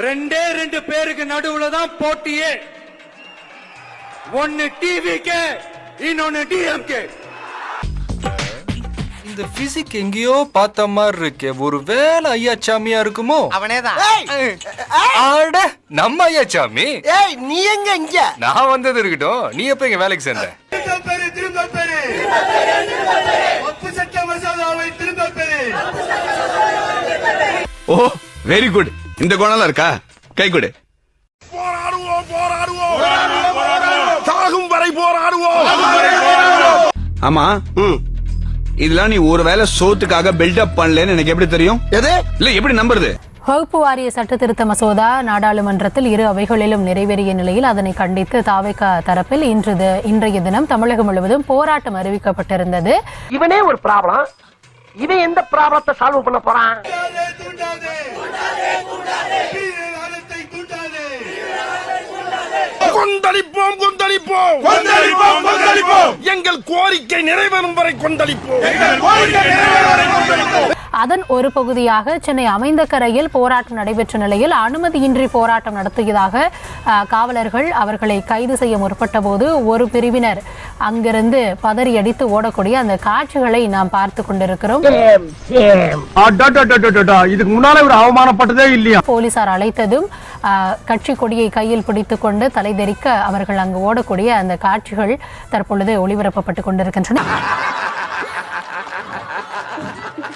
ரெண்டே ரெண்டு பேருக்கு நடுவுல தான் போட்டியே. ஒன்னு டிவிக்கு இன்னொன்னு டிஎம்கே இந்த பிசிக் எங்கேயோ பார்த்த மாதிரி இருக்கே. ஒரு வேலை ஐயா சாமியா இருக்குமோ? அவனேதான். ஆட நம்ம ஐயா சாமி. ஏய் நீ எங்க இங்க? நான் வந்தது இருக்கட்டும். நீ எப்ப இங்க வேலைக்கு சேர்ந்த? ஓ வெரி குட் இந்த குணம்லாம் இருக்கா? கை கொடு. போராடுவோம் போராடுவோம். சாகும் வரை போராடுவோம். ஆமா. இதெல்லாம் நீ ஒருவேளை சோத்துக்காக பில்டப் பண்ணலன்னு எனக்கு எப்படி தெரியும்? எது? இல்ல எப்படி நம்புறது? வகுப்பு வாரிய சட்ட திருத்த மசோதா நாடாளுமன்றத்தில் இரு அவைகளிலும் நிறைவேறிய நிலையில் அதனை கண்டித்து தாவேகா தரப்பில் இன்று இன்றைய தினம் தமிழகம் முழுவதும் போராட்டம் அறிவிக்கப்பட்டிருந்தது. இவனே ஒரு ப்ராப்ளம் இவன் எந்த ப்ராப்ளத்தை சால்வ் பண்ண போறான்? கொந்தளிப்போம் கொந்தளிப்போம். கொந்தளிப்போம் கொந்தளிப்போம். எங்கள் கோரிக்கை நிறைவேறும் வரை கொந்தளிப்போம். அதன் ஒரு பகுதியாக சென்னை அமைந்தகரையில் போராட்டம் நடைபெற்ற நிலையில் அனுமதியின்றி போராட்டம் நடத்தியதாக காவலர்கள் அவர்களை கைது செய்ய முற்பட்ட போது ஒரு பிரிவினர் அங்கிருந்து பதறி அடித்து ஓடக்கூடிய அந்த காட்சிகளை நாம் பார்த்து கொண்டிருக்கிறோம். இதுக்கு முன்னால ஒரு அவமானப்பட்டதே இல்லையா? போலீசார் அழைத்ததும் கட்சி கொடியை கையில் பிடித்துக்கொண்டு தலைதெறிக்க அவர்கள் அங்கு ஓடக்கூடிய அந்த காட்சிகள் தற்பொழுது ஒளிபரப்பப்பட்டு கொண்டிருக்கின்றன.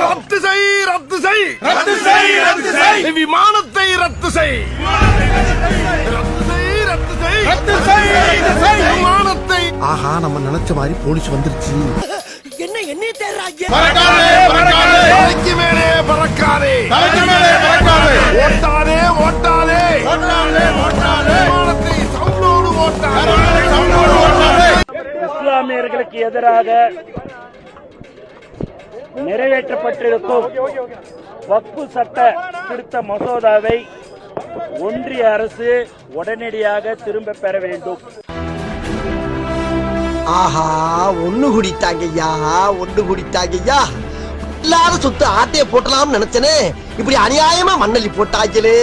ரத்து செய் ரத்து செய். ரத்து செய் ரத்து செய். விமானத்தை ரத்து செய். ரத்து செய் ரத்து செய். ரத்து செய் விமானத்தை. ஆஹா நம்ம நினைச்ச மாதிரி போலீஸ் வந்துருச்சு. என்ன என்ன தேர்றாங்க தலைக்கு மேலே பறக்காதே. தலைக்கு மேலே பறக்காதே. ஓட்டாதே ஓட்டாதே. ஓட்டாதே ஓட்டாதே. விமானத்தை சவுண்டோடு ஓட்டாதே. சவுண்டோடு ஓட்டாதே. இஸ்லாமியர்களுக்கு எதிராக நிறைவேற்றப்பட்டிருக்கும். வக்பு சட்ட திருத்த மசோதாவை ஒன்றிய அரசு உடனடியாக திரும்ப பெற வேண்டும். ஆஹா ஒண்ணு குடித்தாங்கய்யா ஒண்ணு குடித்தாங்கய்யா. இல்லாத சொத்து ஆட்டைய போட்டலாம்னு நினைச்சனே. இப்படி அநியாயமா மண்ணலி போட்டாங்களே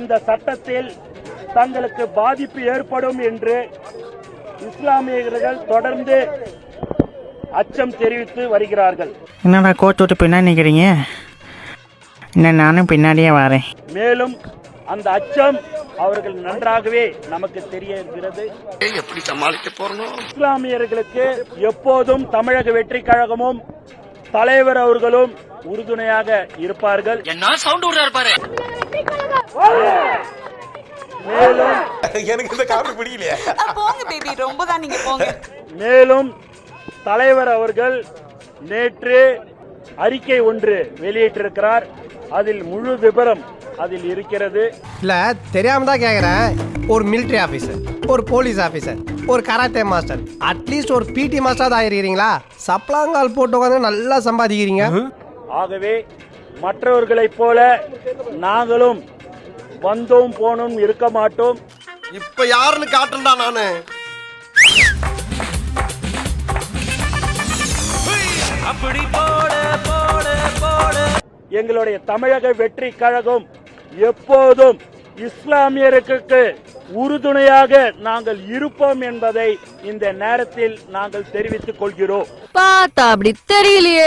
இந்த சட்டத்தில் தங்களுக்கு பாதிப்பு ஏற்படும் என்று இஸ்லாமியர்கள் தொடர்ந்து அச்சம் தெரிவித்து வருகிறார்கள். என்னடா கோச் விட்டு பின்னாடி நிற்கிறீங்க என்ன நானும் பின்னாடியே வரேன். மேலும் அந்த அச்சம் அவர்கள் நன்றாகவே நமக்கு தெரிகிறது எப்படி சமாளிக்க போறோம் இஸ்லாமியர்களுக்கு எப்போதும் தமிழக வெற்றி கழகமும் தலைவர் அவர்களும் உறுதுணையாக இருப்பார்கள். என்ன சவுண்ட் விடுறாரு பாரு. மேலும் எனக்கு இந்த காமெடி பிடிக்கலையே. போங்க பேபி ரொம்ப தான் நீங்க போங்க. மேலும் தலைவர் அவர்கள் நேற்று அறிக்கை ஒன்று வெளியிட்டிருக்கிறார். அதில் முழு விபரம் அதில் இருக்கிறது. இல்ல தெரியாம தான் கேக்குறேன். ஒரு மிலிட்டரி ஆபீசர் ஒரு போலீஸ் ஆபீசர் ஒரு கராத்தே மாஸ்டர் அட்லீஸ்ட் ஒரு பிடி மாஸ்டர் ஆயிருக்கிறீங்களா சப்ளாங்கால் போட்டு உட்காந்து நல்லா சம்பாதிக்கிறீங்க. ஆகவே மற்றவர்களைப் போல நாங்களும் வந்தோம் போனோம் இருக்க மாட்டோம். இப்ப யாருன்னு காட்டுறா நானு. எங்களுடைய தமிழக வெற்றி கழகம் எப்போதும் இஸ்லாமியருக்கு உறுதுணையாக நாங்கள் இருப்போம் என்பதை இந்த நேரத்தில் நாங்கள் தெரிவித்துக் கொள்கிறோம். பார்த்தா அப்படி தெரியலையே.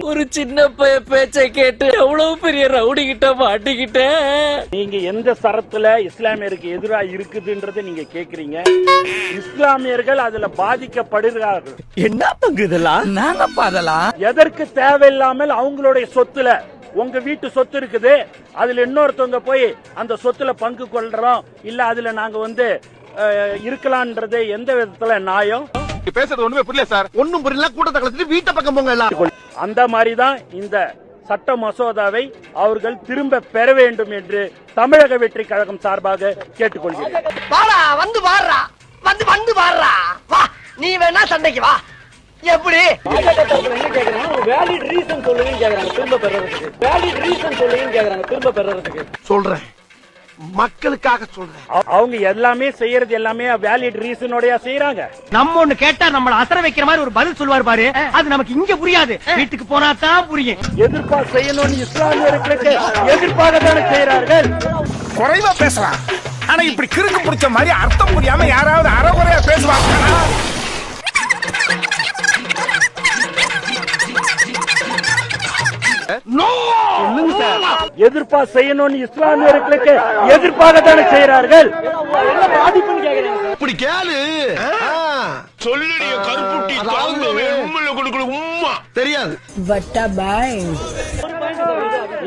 ஒரு சின்ன பேச்சை கேட்டு எவ்வளவு பெரிய ரவுடி கிட்ட மாட்டிக்கிட்டேன் நீங்க எந்த சரத்துல இஸ்லாமியருக்கு எதிராக இருக்குதுன்றதை நீங்க கேக்குறீங்க? இஸ்லாமியர்கள் அதுல பாதிக்கப்படுகிறார்கள். என்ன பங்கு இதெல்லாம்? நாங்கப்பா அதெல்லாம் எதற்கு தேவையில்லாமல் அவங்களுடைய சொத்துல உங்க வீட்டு சொத்து இருக்குது. அதுல இன்னொருத்தவங்க போய் அந்த சொத்துல பங்கு கொள்றோம். இல்ல அதுல நாங்க வந்து இருக்கலான்றது எந்த விதத்துல நியாயம்? பேசுறது ஒண்ணுமே புரியல சார். ஒண்ணும் புரியல. கூட்டத்தை கலத்துட்டு வீட்டை பக்கம் போங்க எல்லாம். அந்த மாதிரி தான் இந்த சட்ட மசோதாவை அவர்கள் திரும்ப பெற வேண்டும் என்று தமிழக வெற்றி கழகம் சார்பாக கேட்டுக்கொள்கிறேன். வந்து வாடுறா. வந்து வந்து வாடுறா. வா நீ வேணா சண்டைக்கு வா. எப்படி? வேலிட் ரீசன் சொல்லுங்க கேக்குறாங்க திரும்ப பெறறதுக்கு. வேலிட் ரீசன் சொல்லுங்க கேக்குறாங்க திரும்ப பெறறதுக்கு. சொல்றேன். மக்களுக்காக சொல்றேன். அவ- அவங்க எல்லாமே செய்யறது எல்லாமே வேலிட் ரீசனோடயா செய்யறாங்க நம்ம ஒண்ணு கேட்டா நம்மள அசர வைக்கிற மாதிரி ஒரு பதில் சொல்லுவார் பாரு. அது நமக்கு இங்க புரியாது. வீட்டுக்கு போனா தான் புரியும். எதிர்ப்பாக செய்யணும்னு இஸ்லாமியர்களுக்கு எதிர்ப்பாக தானே செய்யறார்கள் குறைவா பேசலாம். ஆனா இப்படி கிறுக்கு பிடிச்ச மாதிரி அர்த்தம் புரியாம யாராவது அறகுறையா பேசுவாங்க எதிர்ப்பா செய்யணும்னு இஸ்லாமியர்களுக்கு எதிர்ப்பாக தானே செய்யறார்கள் இப்படி கேளு. சொல்லுடைய கருப்புட்டி தாங்கவே உண்மையில கொடுக்கல உம்மா. தெரியாது.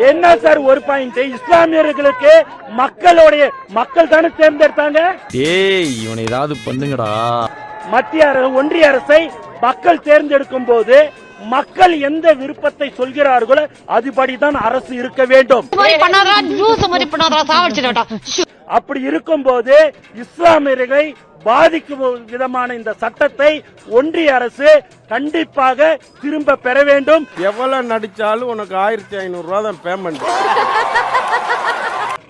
என்ன சார் ஒரு பாயிண்ட் இஸ்லாமியர்களுக்கு மக்களுடைய மக்கள் தானே தேர்ந்தெடுத்தாங்க? ஏய் இவனை ஏதாவது பண்ணுங்கடா. மத்திய அரசு ஒன்றிய அரசை மக்கள் தேர்ந்தெடுக்கும் போது மக்கள் எந்த விருப்பத்தை சொல்கிறார்களோ அதுபடிதான் அரசு இருக்க வேண்டும். அப்படி இருக்கும்போது இஸ்லாமியர்களை பாதிக்கும் விதமான இந்த சட்டத்தை ஒன்றிய அரசு கண்டிப்பாக திரும்ப பெற வேண்டும். எவ்வளவு நடிச்சாலும் உனக்கு ஆயிரத்தி ஐநூறு ரூபா தான் பேமெண்ட்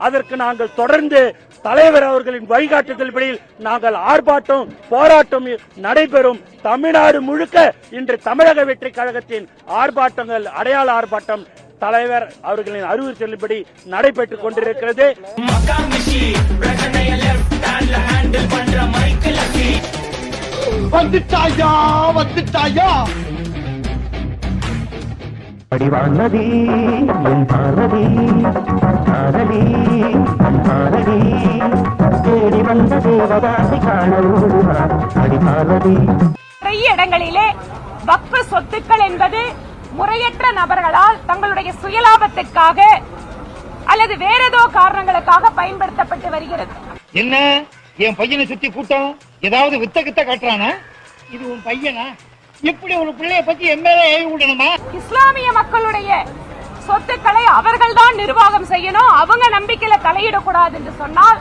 அதற்கு நாங்கள் தொடர்ந்து தலைவர் அவர்களின் வழிகாட்டுதல்படியில் நாங்கள் ஆர்ப்பாட்டம் போராட்டம் நடைபெறும். தமிழ்நாடு முழுக்க இன்று தமிழக வெற்றி கழகத்தின் ஆர்ப்பாட்டங்கள் அடையாள ஆர்ப்பாட்டம் தலைவர் அவர்களின் அறிவுறுத்தலின்படி நடைபெற்றுக் கொண்டிருக்கிறது. வந்துட்டாயா வந்துட்டாயா? நிறைய இடங்களிலே வக்ஃபு சொத்துக்கள் என்பது முறையற்ற நபர்களால் தங்களுடைய சுயலாபத்துக்காக அல்லது வேற ஏதோ காரணங்களுக்காக பயன்படுத்தப்பட்டு வருகிறது. என்ன? என் பையனை சுத்தி கூட்டம்? ஏதாவது வித்த கித்த காட்டுறானா? இது உன் பையனா? எப்படி ஒரு பிள்ளைய பத்தி எம்எல்ஏ ஏவி விடணுமா? இஸ்லாமிய மக்களுடைய சொத்துக்களை அவர்கள்தான் நிர்வாகம் செய்யணும். அவங்க நம்பிக்கையில தலையிடக்கூடாது என்று சொன்னால்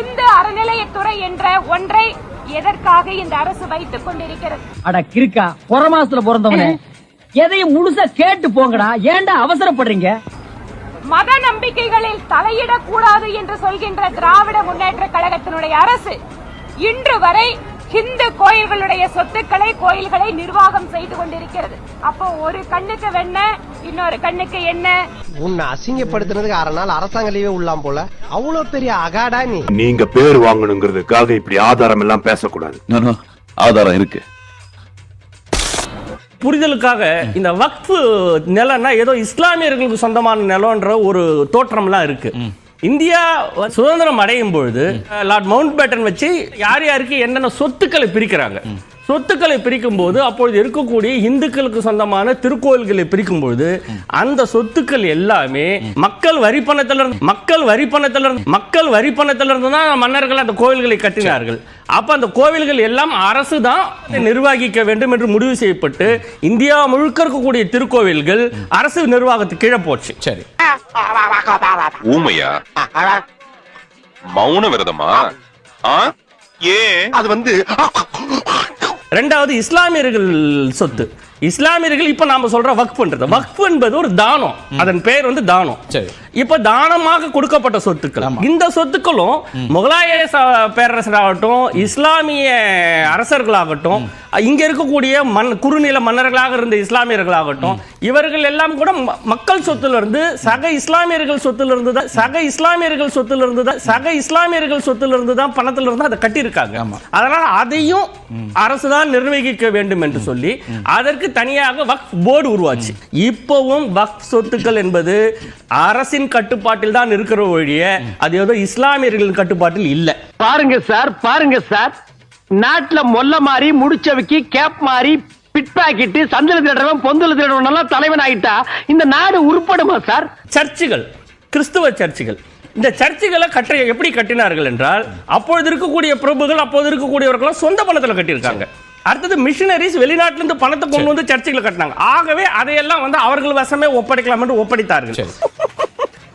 இந்து அறநிலையத்துறை என்ற ஒன்றை எதற்காக இந்த அரசு வைத்துக் கொண்டிருக்கிறது? அட கிறுக்கா புற மாசத்துல பிறந்தவனே. எதையும் முழுசா கேட்டு போங்கடா. ஏன்டா அவசரப்படுறீங்க? மத நம்பிக்கைகளில் தலையிடக்கூடாது என்று சொல்கின்ற திராவிட முன்னேற்ற கழகத்தினுடைய அரசு இன்று வரை இந்து கோயில்களுடைய சொத்துக்களை கோயில்களை நிர்வாகம் செய்து கொண்டிருக்கிறது. அப்போ ஒரு கண்ணுக்கு வெண்ண இன்னொரு கண்ணுக்கு என்ன உன்னை அசிங்கப்படுத்தினதுக்கு அரை நாள் அரசாங்க லீவே உள்ளாம் போல. அவ்வளவு பெரிய அகாடா நீ. நீங்க பேர் வாங்கணுங்கிறதுக்காக இப்படி ஆதாரம் எல்லாம் பேசக்கூடாது. ஆதாரம் இருக்கு. புரிதலுக்காக இந்த வக்ஃபு நிலம்னா ஏதோ இஸ்லாமியர்களுக்கு சொந்தமான நிலம்ன்ற ஒரு தோற்றம்லாம் இருக்கு. இந்தியா சுதந்திரம் அடையும் பொழுது லார்ட் மவுண்ட் பேட்டன் வச்சு யார் யாருக்கு என்னென்ன சொத்துக்களை பிரிக்கிறாங்க? சொத்துக்களை பிரிக்கும் போது அப்பொழுது இருக்கக்கூடிய இந்துக்களுக்கு சொந்தமான திருக்கோயில்களை பிரிக்கும் பொழுது அந்த சொத்துக்கள் எல்லாமே மக்கள் வரி பணத்துல இருந்து மக்கள் வரி பணத்துல இருந்து மக்கள் வரி பணத்துல இருந்து தான் மன்னர்கள் அந்த கோயில்களை கட்டினார்கள். அப்ப அந்த கோவில்கள் எல்லாம் அரசு தான் நிர்வகிக்க வேண்டும் என்று முடிவு செய்யப்பட்டு இந்தியா முழுக்க இருக்கக்கூடிய திருக்கோவில்கள் அரசு நிர்வாகத்துக்கு கீழே போச்சு. சரி. ஊமையா? மௌன விரதமா? ஏன் அது வந்து ரெண்டாவது இஸ்லாமியர்கள் சொத்து. இஸ்லாமியர்கள் இப்ப நாம சொல்ற வக்ஃப் பண்றது வக்ஃப் என்பது ஒரு தானம். அதன் பெயர் வந்து தானம். இப்ப தானமாக கொடுக்கப்பட்ட சொத்துக்கள். இந்த சொத்துக்களும் முகலாய பேரரசராகட்டும் இஸ்லாமிய அரசர்களாகட்டும் இங்க இருக்கக்கூடிய மண் குறுநில மன்னர்களாக இருந்த இஸ்லாமியர்களாகட்டும் இவர்கள் எல்லாம் கூட மக்கள் சொத்துல இருந்து சக இஸ்லாமியர்கள் சொத்துல இருந்து தான் சக இஸ்லாமியர்கள் சொத்துல இருந்து தான் சக இஸ்லாமியர்கள் சொத்துல இருந்து தான் பணத்துல இருந்து அதை கட்டியிருக்காங்க. அதனால அதையும் அரசு தான் நிர்வகிக்க வேண்டும் என்று சொல்லி அதற்கு தனியாக வக்ஃப் போர்டு உருவாச்சு. இப்பவும் வக்ஃப் சொத்துக்கள் என்பது அரசின் கட்டுப்பாட்டில் தான் இருக்கிற ஒழிய அது ஏதோ இஸ்லாமியர்களின் கட்டுப்பாட்டில் இல்லை. பாருங்க சார் பாருங்க சார். நாட்டுல மொல்ல மாறி முடிச்சவைக்கு கேப் மாறி பிட் பாக்கெட்டு சந்தில திருடுறவன் பொந்தில திருடுறவன் தலைவன் ஆயிட்டா இந்த நாடு உருப்படுமா சார்? சர்ச்சுகள் கிறிஸ்துவ சர்ச்சுகள். இந்த சர்ச்சுகளை கட்ட எப்படி கட்டினார்கள் என்றால் அப்பொழுது இருக்கக்கூடிய பிரபுகள் அப்போது இருக்கக்கூடியவர்கள் சொந்த பணத்துல கட்டியிருக்காங்க. அடுத்தது மிஷினரிஸ் வெளிநாட்டுல இருந்து பணத்தை கொண்டு வந்து சர்ச்சுகளை கட்டினாங்க. ஆகவே அதையெல்லாம் வந்து அவர்கள் வசமே ஒப்படைக்கலாம் என்று ஒப்படைத்தார்கள்